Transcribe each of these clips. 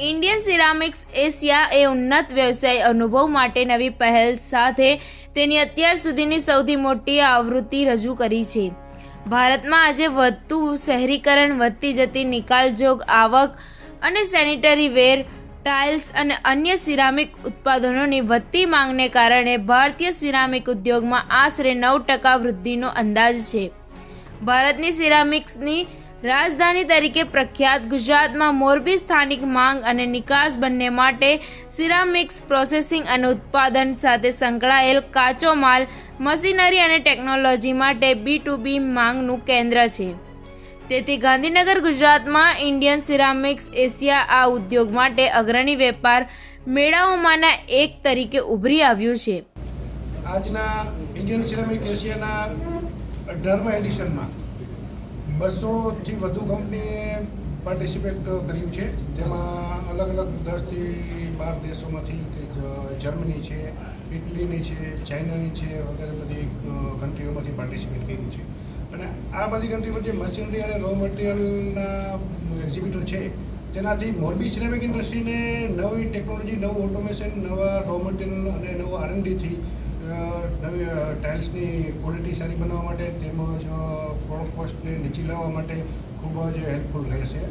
Indian ceramics Asia એ ઉન્નત વ્યવસાય અનુભવ માટે નવી પહેલ સાથે તેની અત્યાર સુધીની સૌથી મોટી આવૃત્તિ રજૂ કરી છે. ભારતમાં આજે વધતું શહેરીકરણ, વધતી જતી નિકાલજોગ, આવક અને સેનિટરી વેર ટાઇલ્સ અને અન્ય સિરામિક ઉત્પાદનોની વધતી માંગને કારણે ભારતીય સિરામિક ઉદ્યોગમાં આશરે નવ ટકા વૃદ્ધિનો અંદાજ છે. ભારતની સિરામિક્સની રાજધાની તરીકે પ્રખ્યાત ગુજરાતમાં મોરબી સ્થાનિક માંગ અને નિકાસ બંને માટે સિરામિક્સ પ્રોસેસિંગ અને ઉત્પાદન સાથે સંકળાયેલ કાચો માલ, મશીનરી અને ટેકનોલોજી માટે બી ટુ બી માંગનું કેન્દ્ર છે. તેથી ગાંધીનગર ગુજરાતમાં ઇન્ડિયન સિરામિક્સ એશિયા આ ઉદ્યોગ માટે અગ્રણી વેપાર મેળાઓમાંના એક તરીકે ઉભરી આવ્યું છે. આજના ઇન્ડિયન સિરામિક એશિયાના અઢારમા એડિશનમાં બસોથી વધુ કંપનીએ પાર્ટિસિપેટ કર્યું છે. જેમાં અલગ અલગ દસથી બાર દેશોમાંથી જર્મની છે ઇટલીની છે ચાઇનાની છે, વગેરે બધી કન્ટ્રીઓમાંથી પાર્ટિસિપેટ કર્યું છે. અને આ બધી કન્ટ્રીમાં જે મશીનરી અને રો મટીરિયલના એક્ઝિબિટર છે, તેનાથી મોરબી સિરામિક ઇન્ડસ્ટ્રીને નવી ટેકનોલોજી નવું ઓટોમેશન નવા રો મટીરિયલ અને નવું આરએનડીથી નવી ટાઇલ્સની ક્વોલિટી સારી બનાવવા માટે, તેમજ પ્રોડક્ટ કોસ્ટને નીચી લાવવા માટે ખૂબ જ હેલ્પફુલ રહેશે.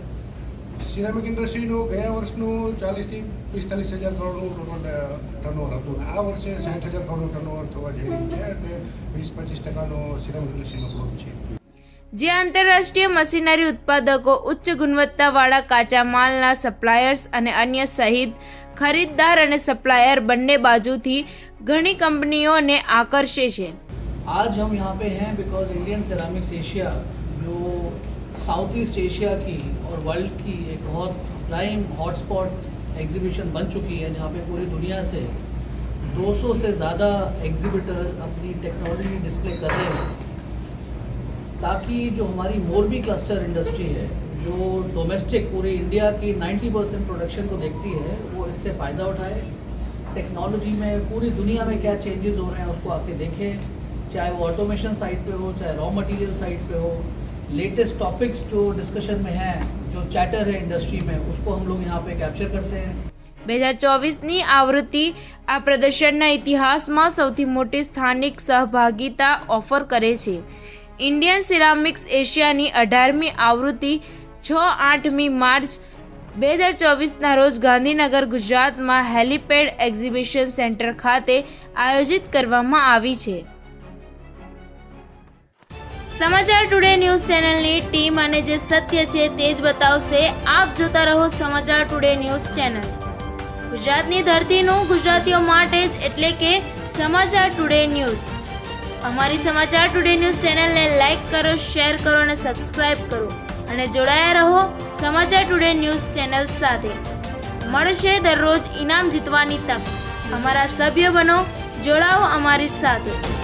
સિરામિક ઇન્ડસ્ટ્રીનું ગયા વર્ષનું ચાલીસથી પિસ્તાલીસ હજાર કરોડનું ટર્નઓવર હતું. આ વર્ષે સાઠ હજાર કરોડનું ટર્નઓવર થવા જઈ રહ્યું છે, એટલે વીસ પચીસ ટકાનો સિરામિક ઇન્ડસ્ટ્રીનો ગ્રોથ છે. જે આંતરરાષ્ટ્રીય મશીનરી ઉત્પાદકો ઉચ્ચ ગુણવત્તાવાળા કાચા માલના સપ્લાયર્સ અને અન્ય સહિત ખરીદદાર અને સપ્લાયર બંને બાજુથી ઘણી કંપનીઓને આકર્ષે છે आज हम यहाँ पे हैं बिकॉज इंडियन सेरामिक्स एशिया जो साउथ ईस्ट एशिया की और वर्ल्ड की एक बहुत प्राइम हॉटस्पॉट एग्जीबिशन बन चुकी है जहाँ पे पूरी दुनिया से 200 से ज़्यादा एग्जिबिटर अपनी टेक्नोलॉजी डिस्प्ले कर रहे हैं ताकि जो हमारी मोरबी क्लस्टर इंडस्ट्री है जो डोमेस्टिक पूरी इंडिया की 90 परसेंट प्रोडक्शन को देखती है वो इससे फ़ायदा उठाए टेक्नोलॉजी में पूरी दुनिया में क्या चेंजेस हो रहे हैं उसको आके देखें चाहे वो ऑटोमेशन साइड पे हो चाहे रॉ मटेरियल साइड पे हो लेटेस्ट टॉपिक्स जो डिस्कशन में हैं जो चैटर है इंडस्ट्री में उसको हम लोग यहाँ पे कैप्चर करते हैं બે હજાર ચોવીસની આવૃત્તિ આ પ્રદર્શનના ઇતિહાસમાં સૌથી મોટી સ્થાનિક સહભાગિતા ઓફર કરે છે ઇન્ડિયન સિરામિક્સ એશિયાની અઢારમી આવૃત્તિ છ આઠમી માર્ચ બે હજાર ચોવીસના રોજ ગાંધીનગર ગુજરાતમાં હેલિપેડ એક્ઝિબિશન સેન્ટર ખાતે આયોજિત કરવામાં આવી છે. સમાચાર ટુડે ન્યૂઝ ચેનલની ટીમ અને જે સત્ય છે તે જ બતાવશે. આપ જોતા રહો સમાચાર ટુડે ન્યૂઝ ચેનલ. ગુજરાતની ધરતીનું ગુજરાતીઓ માટે જ એટલે કે સમાચાર ટુડે ન્યૂઝ. અમારી સમાચાર ટુડે ન્યૂઝ ચેનલને લાઈક કરો, શેર કરો અને સબસ્ક્રાઇબ કરો. અને જોડાયા રહો સમાચાર ટુડે ન્યૂઝ ચેનલ સાથે. મળશે દરરોજ ઇનામ જીતવાની તક. અમારા સભ્ય બનો, જોડાઓ અમારી સાથે.